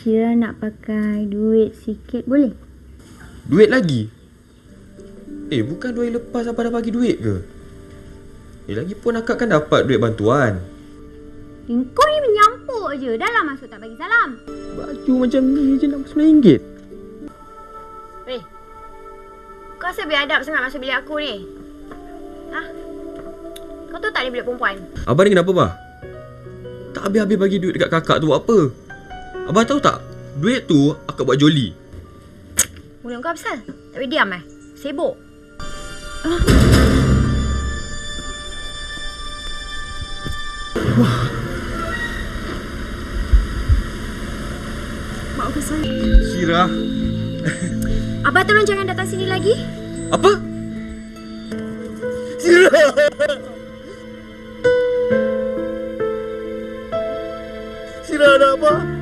Syira nak pakai duit sikit boleh? Duit lagi? Eh, bukan dua hari lepas Abah dah bagi duit ke? Eh, lagi pun akak kan dapat duit bantuan. Kau ni menyampuk je. Dah lah masuk tak bagi salam. Baju macam ni je nak RM9. Weh. Kau rasa beradab sangat masuk bilik aku ni? Ha? Kau tu tak ada bilik perempuan? Abah ni kenapa, Bah? Tak habis-habis bagi duit dekat kakak tu buat apa? Abah tahu tak? Duit tu akak buat joli. Mulut kau besar. Tak boleh diam eh? Sibuk. Maafkan saya. Syirah. Abah tolong jangan datang sini lagi. Apa? Syirah! Syirah ada apa?